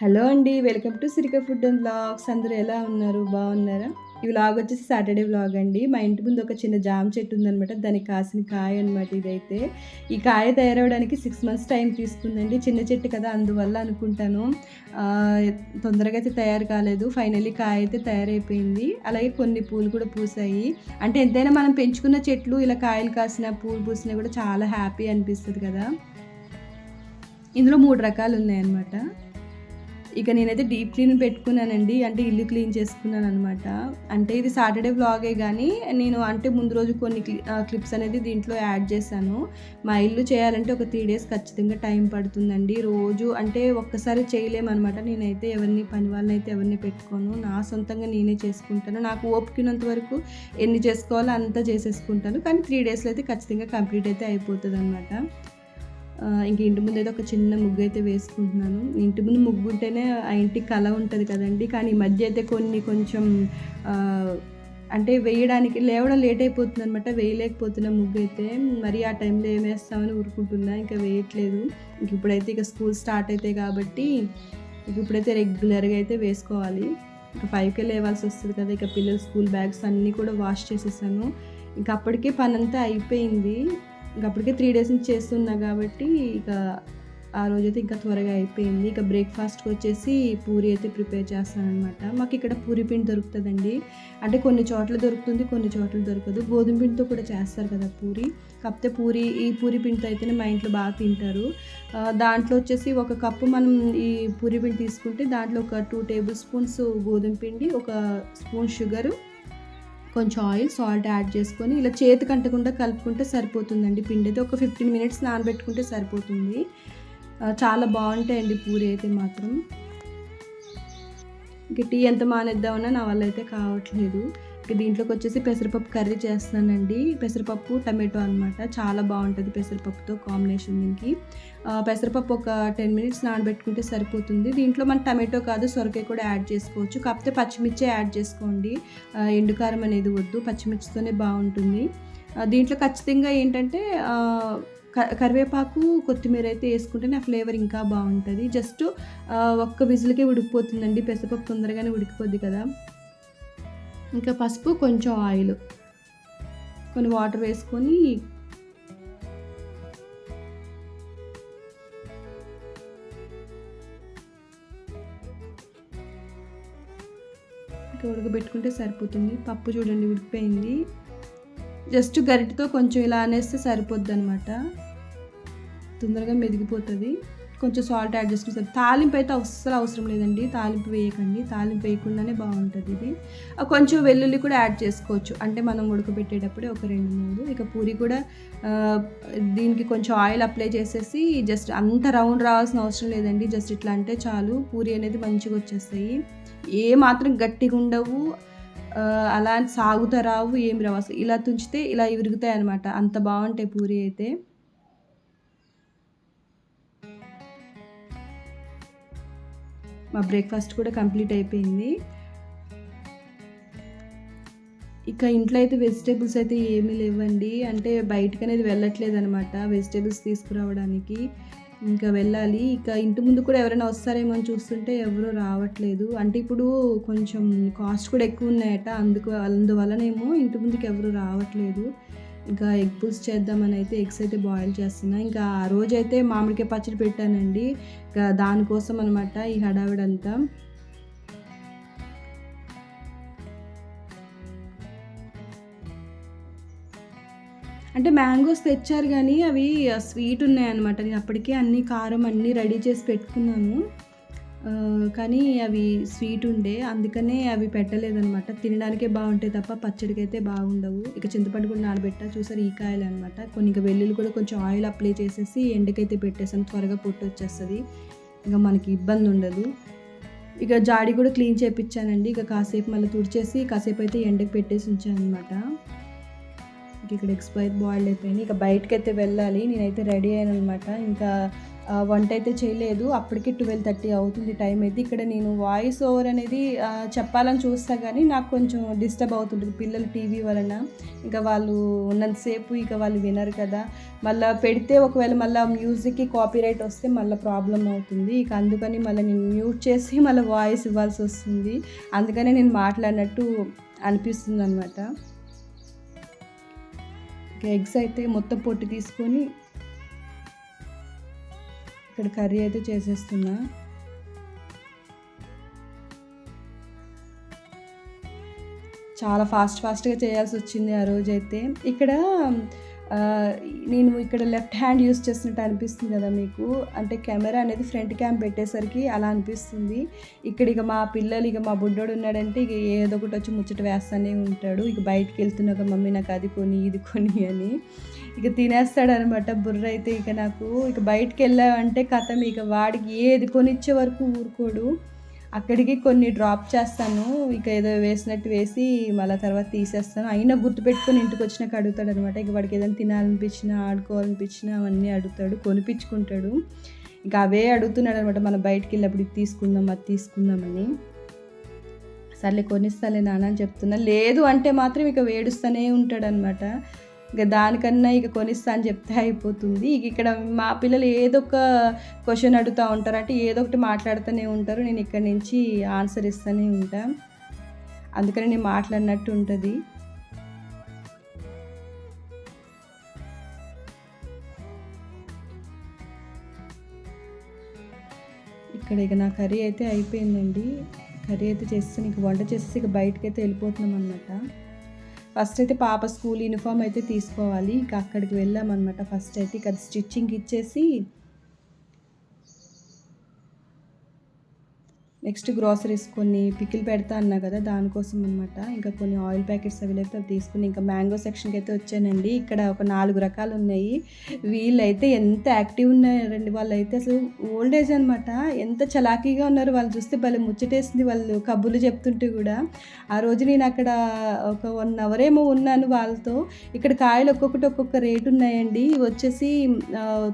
Hello అండి welcome to Sirika food and blogs అందరూ ఎలా ఉన్నారు? బాగున్నారా? ఈ వ్లాగ్ వచ్చేసి సాటర్డే వ్లాగ్ అండి. మా ఇంటి ముందు ఒక చిన్న జామ చెట్టు ఉందనమాట దానికి కాసిన కాయ అనమాట ఇదైతే. ఈ కాయ తయారవడానికి సిక్స్ మంత్స్ టైం తీసుకుందండి. చిన్న చెట్టు కదా అందువల్ల అనుకుంటాను. తొందరగా అయితే తయారు కాలేదు. ఫైనల్లీ కాయ అయితే తయారైపోయింది. అలాగే కొన్ని పూలు కూడా పూసాయి. అంటే ఎంతైనా మనం పెంచుకున్న చెట్లు ఇలా కాయలు కాసిన పూలు పూసినా కూడా చాలా హ్యాపీ అనిపిస్తుంది కదా. ఇందులో మూడు రకాలు ఉన్నాయన్నమాట. ఇక నేనైతే డీప్ క్లీన్ పెట్టుకున్నానండి. అంటే ఇల్లు క్లీన్ చేసుకున్నాను అనమాట అంటే ఇది సాటర్డే బ్లాగే కానీ నేను అంటే ముందు రోజు కొన్ని క్లిప్స్ అనేది దీంట్లో యాడ్ చేశాను. మా ఇల్లు చేయాలంటే ఒక త్రీ డేస్ ఖచ్చితంగా టైం పడుతుందండి. రోజు అంటే ఒక్కసారి చేయలేమన్నమాట. నేనైతే ఎవరిని పని వాళ్ళని అయితే ఎవరిని పెట్టుకోను. నా సొంతంగా నేనే చేసుకుంటాను. నాకు ఓపికనంత వరకు ఎన్ని చేసుకోవాలో అంతా చేసేసుకుంటాను. కానీ త్రీ డేస్లో అయితే ఖచ్చితంగా కంప్లీట్ అయితే అయిపోతుంది అనమాట ఇంక ఇంటి ముందు అయితే ఒక చిన్న ముగ్గు అయితే వేసుకుంటున్నాను. ఇంటి ముందు ముగ్గు ఉంటేనే ఆ ఇంటికి కళ ఉంటుంది కదండి. కానీ ఈ మధ్య అయితే కొన్ని కొంచెం అంటే వేయడానికి లేవడం లేట్ అయిపోతుంది అనమాట వేయలేకపోతున్నా ముగ్గు అయితే. మరి ఆ టైంలో ఏం వేస్తామని ఊరుకుంటున్నా. ఇంకా వేయట్లేదు. ఇంక ఇప్పుడైతే ఇక స్కూల్ స్టార్ట్ అవుతాయి కాబట్టి ఇక ఇప్పుడైతే రెగ్యులర్గా అయితే వేసుకోవాలి. ఇక ఫైవ్కే లేవాల్సి వస్తుంది కదా. ఇక పిల్లల స్కూల్ బ్యాగ్స్ అన్నీ కూడా వాష్ చేసేసాను. ఇంకా అప్పటికే పని అంతా అయిపోయింది. ఇంకా అప్పటికే త్రీ డేస్ నుంచి చేస్తున్నా కాబట్టి ఇక ఆ రోజైతే ఇంకా త్వరగా అయిపోయింది. ఇక బ్రేక్ఫాస్ట్కి వచ్చేసి పూరి అయితే ప్రిపేర్ చేస్తాను అనమాట మాకు ఇక్కడ పూరి పిండి దొరుకుతుందండి. అంటే కొన్ని చోట్ల దొరుకుతుంది కొన్ని చోట్ల దొరకదు. గోధుమ పిండితో కూడా చేస్తారు కదా పూరి. కాకపోతే పూరి ఈ పూరి పిండితో అయితేనే మా ఇంట్లో బాగా తింటారు. దాంట్లో వచ్చేసి ఒక కప్పు మనం ఈ పూరి పిండి తీసుకుంటే దాంట్లో ఒక టూ టేబుల్ స్పూన్స్ గోధుమ పిండి ఒక స్పూన్ షుగరు కొంచెం ఆయిల్ సాల్ట్ యాడ్ చేసుకొని ఇలా చేతికి అంటకుండా కలుపుకుంటే సరిపోతుందండి. పిండి అయితే ఒక ఫిఫ్టీన్ మినిట్స్ నానబెట్టుకుంటే సరిపోతుంది. చాలా బాగుంటాయండి పూరి అయితే మాత్రం. ఇక టీ ఎంత మానేద్దామన్నా నా వల్ల అయితే కావట్లేదు. దీంట్లోకి వచ్చేసి పెసరపప్పు కర్రీ చేస్తానండి. పెసరపప్పు టమాటో అనమాట చాలా బాగుంటుంది పెసరపప్పుతో కాంబినేషన్ దీనికి. పెసరపప్పు ఒక టెన్ మినిట్స్ నానబెట్టుకుంటే సరిపోతుంది. దీంట్లో మన టమాటో కాదు సొరకాయ కూడా యాడ్ చేసుకోవచ్చు. కాకపోతే పచ్చిమిర్చి యాడ్ చేసుకోండి. ఎండుకారం అనేది వద్దు పచ్చిమిర్చితోనే బాగుంటుంది. దీంట్లో ఖచ్చితంగా ఏంటంటే క- కరివేపాకు కొత్తిమీర అయితే వేసుకుంటేనే ఆ ఫ్లేవర్ ఇంకా బాగుంటుంది. జస్ట్ ఒక్క విజిల్కే ఉడికిపోతుందండి. పెసరపప్పు తొందరగానే ఉడికిపోద్ది కదా. ఇంకా పసుపు కొంచెం ఆయిల్. కొన్ని వాటర్ వేసుకొని ఉడకబెట్టుకుంటే సరిపోతుంది. పప్పు చూడండి ఉడికిపోయింది జస్ట్ గరిటతో కొంచెం ఇలా అనేస్తే సరిపోద్ది అనమాట తొందరగా మెదిగిపోతుంది. కొంచెం సాల్ట్ యాడ్ చేసుకుని తాలింపు అయితే అస్సలు అవసరం లేదండి. తాలింపు వేయకండి. తాలింపు వేయకుండానే బాగుంటుంది ఇది. ఆ, కొంచెం వెల్లుల్లి కూడా యాడ్ చేసుకోవచ్చు. అంటే మనం ఉడకబెట్టేటప్పుడే ఒక రెండు మూడు. ఇక పూరి కూడా దీనికి కొంచెం ఆయిల్ అప్లై చేసేసి జస్ట్ అంత రౌండ్ రావాల్సిన అవసరం లేదండి. జస్ట్ ఇట్లా అంటే చాలు. పూరి అనేది మంచిగా వచ్చేస్తాయి. ఏ మాత్రం గట్టిగా ఉండవు. అలా అని సాగుతా రావు. ఏం రావు. అసలు ఇలా తుంచితే ఇలా విరుగుతాయి అనమాట అంత బాగుంటాయి పూరి అయితే. మా బ్రేక్ఫాస్ట్ కూడా కంప్లీట్ అయిపోయింది. ఇక ఇంట్లో అయితే వెజిటేబుల్స్ అయితే ఏమీ లేవండి. అంటే బయటకు అనేది వెళ్ళట్లేదు అనమాట వెజిటేబుల్స్ తీసుకురావడానికి. ఇంకా వెళ్ళాలి. ఇక ఇంటి ముందు కూడా ఎవరైనా వస్తారేమో అని చూస్తుంటే ఎవరూ రావట్లేదు. అంటే ఇప్పుడు కొంచెం కాస్ట్ కూడా ఎక్కువ ఉన్నాయట. అందుకు అందువలనేమో ఇంటి ముందుకు ఎవరు రావట్లేదు. ఇంకా ఎగ్ పుల్స్ చేద్దామని అయితే ఎగ్స్ అయితే బాయిల్ చేస్తున్నా. ఇంకా ఆ రోజైతే మామిడికాయ పచ్చడి పెట్టానండి. ఇంకా దానికోసం అనమాట ఈ హడావిడంతా. అంటే మ్యాంగోస్ తెచ్చారు కానీ అవి స్వీట్ ఉన్నాయన్నమాట. నేను అప్పటికే అన్ని కారం అన్నీ రెడీ చేసి పెట్టుకున్నాను. కానీ అవి స్వీట్ ఉండే అందుకనే అవి పెట్టలేదనమాట తినడానికే బాగుంటాయి తప్ప పచ్చడికి అయితే బాగుండవు. ఇక చింతపండు కూడా నానబెట్టా చూసారు ఈ కాయలు అనమాట కొన్ని ఇంకా వెల్లుల్లి కూడా కొంచెం ఆయిల్ అప్లై చేసేసి ఎండకైతే పెట్టేసాను త్వరగా పొట్టు వచ్చేస్తుంది ఇంకా మనకి ఇబ్బంది ఉండదు. ఇక జాడి కూడా క్లీన్ చేయించానండి ఇక కాసేపు మళ్ళీ తుడిచేసి కాసేపు అయితే ఎండకి పెట్టేసి ఉంచాను అనమాట ఇక్కడ ఎక్స్పైర్ బాయిల్డ్ అయిపోయింది. ఇక బయటకి అయితే వెళ్ళాలి. నేనైతే రెడీ అయ్యాను అనమాట ఇంకా వంట అయితే చేయలేదు. అప్పటికి ట్వెల్వ్ థర్టీ అవుతుంది టైం అయితే. ఇక్కడ నేను వాయిస్ ఓవర్ అనేది చెప్పాలని చూస్తా కానీ నాకు కొంచెం డిస్టర్బ్ అవుతుంటుంది. పిల్లలు టీవీ వలన ఇంకా వాళ్ళు ఉన్నంతసేపు ఇక వాళ్ళు వినరు కదా. మళ్ళీ పెడితే ఒకవేళ మళ్ళీ మ్యూజిక్కి కాపీరైట్ వస్తే మళ్ళీ ప్రాబ్లం అవుతుంది. ఇక అందుకని మళ్ళీ నేను మ్యూట్ చేసి మళ్ళీ వాయిస్ ఇవ్వాల్సి వస్తుంది. అందుకనే నేను మాట్లాడినట్టు అనిపిస్తుంది అనమాట ఎగ్స్ అయితే మొత్తం పొట్టు తీసుకొని ఇక్కడ కర్రీ అయితే చేసేస్తున్నా. చాలా ఫాస్ట్ ఫాస్ట్గా చేయాల్సి వచ్చింది ఆ రోజైతే ఇక్కడ నేను ఇక్కడ లెఫ్ట్ హ్యాండ్ యూస్ చేస్తున్నట్టు అనిపిస్తుంది కదా మీకు? అంటే కెమెరా అనేది ఫ్రంట్ క్యామ్ పెట్టేసరికి అలా అనిపిస్తుంది. ఇక్కడ ఇక మా పిల్లలు ఇక మా బుడ్డోడు ఉన్నాడంటే ఇక ఏదో ఒకటి వచ్చి ముచ్చట వేస్తూనే ఉంటాడు. ఇక బయటికి వెళ్తున్నాక మమ్మీ నాకు అది కొని ఇది కొని అని. ఇక తినేస్తాడనమాట బుర్ర అయితే ఇక నాకు. ఇక బయటికి వెళ్ళామంటే కథం ఇక వాడికి ఏది కొనిచ్చే వరకు ఊరుకోడు. అక్కడికి కొన్ని డ్రాప్ చేస్తాను. ఇక ఏదో వేసినట్టు వేసి మళ్ళీ తర్వాత తీసేస్తాను. అయినా గుర్తుపెట్టుకొని ఇంటికి వచ్చినాక అడుగుతాడు అనమాట ఇక వాడికి ఏదైనా తినాలనిపించినా ఆడుకోవాలనిపించినా అవన్నీ అడుగుతాడు కొనిపించుకుంటాడు. ఇంకా అవే అడుగుతున్నాడు అనమాట మనం బయటికి వెళ్ళినప్పుడు ఇది తీసుకుందాం అది తీసుకుందామని సర్లే కొనిస్తాలే నాన్న అని చెప్తున్నా. లేదు అంటే మాత్రం ఇక వేడుస్తూనే ఉంటాడనమాట. ఇక దానికన్నా ఇక కొనిస్తా అని చెప్తే అయిపోతుంది. ఇక ఇక్కడ మా పిల్లలు ఏదో ఒక క్వశ్చన్ అడుగుతూ ఉంటారు. అంటే ఏదో ఒకటి మాట్లాడుతూనే ఉంటారు. నేను ఇక్కడ నుంచి ఆన్సర్ ఇస్తూనే ఉంటా. అందుకని నేను మాట్లాడినట్టు ఉంటుంది. ఇక్కడ ఇక నా కర్రీ అయితే అయిపోయిందండి. కర్రీ అయితే చేస్తే ఇక వంట చేసేసి ఇక బయటకి అయితే వెళ్ళిపోతున్నాం అన్నమాట. ఫస్ట్ అయితే పాప స్కూల్ యూనిఫామ్ అయితే తీసుకోవాలి. ఇక అక్కడికి వెళ్ళామన్నమాట ఫస్ట్ అయితే. ఇక స్టిచ్చింగ్ ఇచ్చేసి నెక్స్ట్ గ్రాసరీస్ కొన్ని పికిల్ పెడతా అన్నా కదా దానికోసం అనమాట ఇంకా కొన్ని ఆయిల్ ప్యాకెట్స్ అవి లేకపోతే అవి తీసుకుని ఇంకా మ్యాంగో సెక్షన్కి అయితే వచ్చానండి. ఇక్కడ ఒక నాలుగు రకాలు ఉన్నాయి. వీళ్ళైతే ఎంత యాక్టివ్ ఉన్నారండి వాళ్ళు అయితే అసలు ఓల్డ్ ఏజ్ అనమాట ఎంత చలాకీగా ఉన్నారు వాళ్ళు చూస్తే భలే ముచ్చటేసింది వాళ్ళు కబుర్లు చెప్తుంటే కూడా. ఆ రోజు నేను అక్కడ ఒక వన్ అవర్ ఏమో ఉన్నాను వాళ్ళతో. ఇక్కడ కాయలు ఒక్కొక్కటి ఒక్కొక్క రేటు ఉన్నాయండి. వచ్చేసి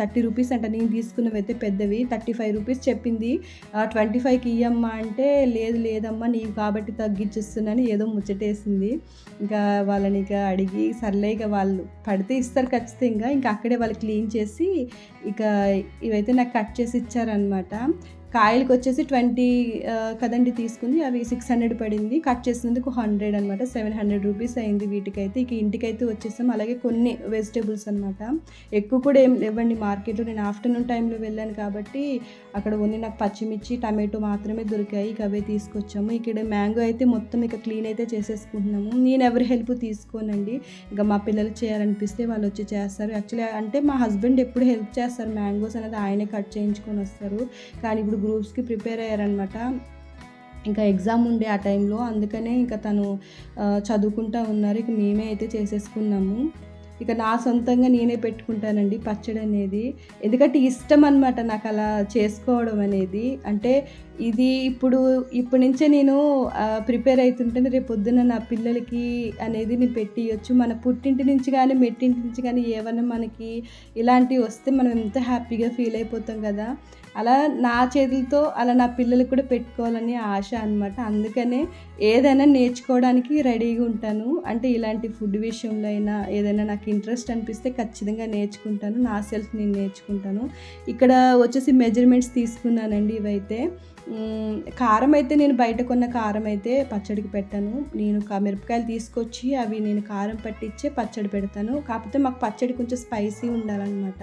థర్టీ రూపీస్ అంట. నేను తీసుకున్నవి అయితే పెద్దవి థర్టీ ఫైవ్ రూపీస్ చెప్పింది. ట్వంటీ ఫైవ్కి ఇయ్యమ్మా అంటే లేదు లేదమ్మా నీవు కాబట్టి తగ్గించిస్తున్నాను ఏదో ముచ్చటేసింది. ఇంకా వాళ్ళని ఇక అడిగి సర్లే ఇక వాళ్ళు పడితే ఇస్తారు ఖచ్చితంగా. ఇంకా అక్కడే వాళ్ళు క్లీన్ చేసి ఇక ఇవైతే నాకు కట్ చేసి ఇచ్చారనమాట కాయలకు వచ్చేసి ట్వంటీ కదండి తీసుకుంది. అవి సిక్స్ హండ్రెడ్ పడింది. కట్ చేసినందుకు హండ్రెడ్ అనమాట సెవెన్ హండ్రెడ్ రూపీస్ అయింది వీటికైతే. ఇక ఇంటికైతే వచ్చేసాం అలాగే కొన్ని వెజిటేబుల్స్ అనమాట ఎక్కువ కూడా ఏం లేవండి మార్కెట్లో. నేను ఆఫ్టర్నూన్ టైంలో వెళ్ళాను కాబట్టి అక్కడ ఓన్లీ నాకు పచ్చిమిర్చి టమాటో మాత్రమే దొరికాయి. ఇక అవే తీసుకొచ్చాము. ఇక్కడ మ్యాంగో అయితే మొత్తం ఇక క్లీన్ అయితే చేసేసుకుంటున్నాము. నేను ఎవరి హెల్ప్ తీసుకోనండి. ఇంకా మా పిల్లలు చేయాలనిపిస్తే వాళ్ళు వచ్చి చేస్తారు. యాక్చువల్లీ అంటే మా హస్బెండ్ ఎప్పుడు హెల్ప్ చేస్తారు. మ్యాంగోస్ అనేది ఆయనే కట్ చేయించుకొని వస్తారు. కానీ ఇప్పుడు గ్రూప్స్కి ప్రిపేర్ అయ్యారనమాట ఇంకా ఎగ్జామ్ ఉండే ఆ టైంలో అందుకనే ఇంకా తను చదువుకుంటా ఉన్నారు. ఇక మేమే అయితే చేసేసుకున్నాము. ఇక నా సొంతంగా నేనే పెట్టుకుంటానండి పచ్చడి అనేది ఎందుకంటే ఇష్టం అనమాట నాకు అలా చేసుకోవడం అనేది. అంటే ఇది ఇప్పుడు ఇప్పటి నుంచే నేను ప్రిపేర్ అవుతుంటే రేపు పొద్దున నా పిల్లలకి అనేది నేను పెట్టియొచ్చు. మన పుట్టింటి నుంచి కానీ మెట్టింటి నుంచి కానీ ఏమైనా మనకి ఇలాంటివి వస్తే మనం ఎంత హ్యాపీగా ఫీల్ అయిపోతాం కదా. అలా నా చేతులతో అలా నా పిల్లలకు కూడా పెట్టుకోవాలని ఆశ అనమాట అందుకనే ఏదైనా నేర్చుకోవడానికి రెడీగా ఉంటాను. అంటే ఇలాంటి ఫుడ్ విషయంలో అయినా ఏదైనా నాకు ఇంట్రెస్ట్ అనిపిస్తే ఖచ్చితంగా నేర్చుకుంటాను. నా సెల్ఫ్ నేను నేర్చుకుంటాను. ఇక్కడ వచ్చేసి మెజర్మెంట్స్ తీసుకున్నానండి ఇవైతే. కారం అయితే నేను బయట కొన్న కారం అయితే పచ్చడికి పెట్టాను. నేను మిరపకాయలు తీసుకొచ్చి అవి నేను కారం పట్టించే పచ్చడి పెడతాను. కాకపోతే మాకు పచ్చడి కొంచెం స్పైసీ ఉండాలన్నమాట.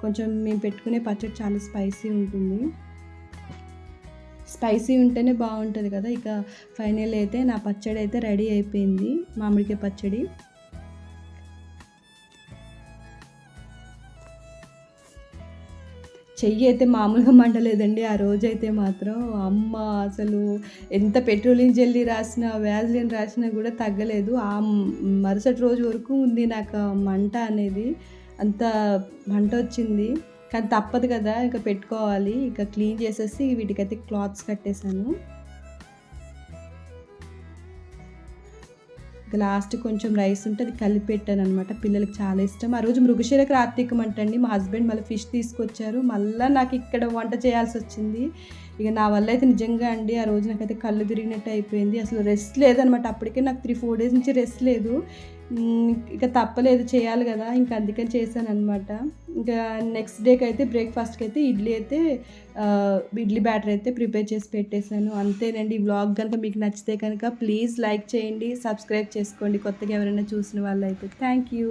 కొంచెం మేము పెట్టుకునే పచ్చడి చాలా స్పైసీ ఉంటుంది. స్పైసీ ఉంటేనే బాగుంటుంది కదా. ఇక ఫైనల్ అయితే నా పచ్చడి అయితే రెడీ అయిపోయింది. మామిడికాయ పచ్చడి. చెయ్యి అయితే మామూలుగా మండలేదండి. ఆ రోజైతే మాత్రం అమ్మ అసలు ఎంత పెట్రోలియం జెల్లీ రాసినా వ్యాజ్లిన్ రాసినా కూడా తగ్గలేదు. ఆ మరుసటి రోజు వరకు ఉంది నాకు మంట అనేది. అంత మంట వచ్చింది. కానీ తప్పదు కదా ఇంకా పెట్టుకోవాలి. ఇక క్లీన్ చేసేసి వీటికైతే క్లాత్స్ కట్టేశాను. ఇక లాస్ట్ కొంచెం రైస్ ఉంటే అది కలిపి పెట్టాను అనమాట పిల్లలకి చాలా ఇష్టం. ఆ రోజు మృగశిర కార్తీకం అంటండి మా హస్బెండ్ మళ్ళీ ఫిష్ తీసుకొచ్చారు. మళ్ళీ నాకు ఇక్కడ వంట చేయాల్సి వచ్చింది. ఇక నా వల్ల అయితే నిజంగా అండి ఆ రోజు నాకైతే కళ్ళు తిరిగినట్టు అయిపోయింది. అసలు రెస్ట్ లేదనమాట అప్పటికే నాకు త్రీ ఫోర్ డేస్ నుంచి రెస్ట్ లేదు. ఇక తప్పలేదు చేయాలి కదా. ఇంకా అందుకని చేశాను అనమాట ఇంకా నెక్స్ట్ డేకి అయితే బ్రేక్ఫాస్ట్కి అయితే ఇడ్లీ అయితే ఇడ్లీ బ్యాటర్ అయితే ప్రిపేర్ చేసి పెట్టేశాను. అంతేనండి. ఈ వ్లాగ్ కనుక మీకు నచ్చితే కనుక ప్లీజ్ లైక్ చేయండి సబ్స్క్రైబ్ చేసుకోండి. కొత్తగా ఎవరైనా చూసిన వాళ్ళు అయితే థ్యాంక్ యూ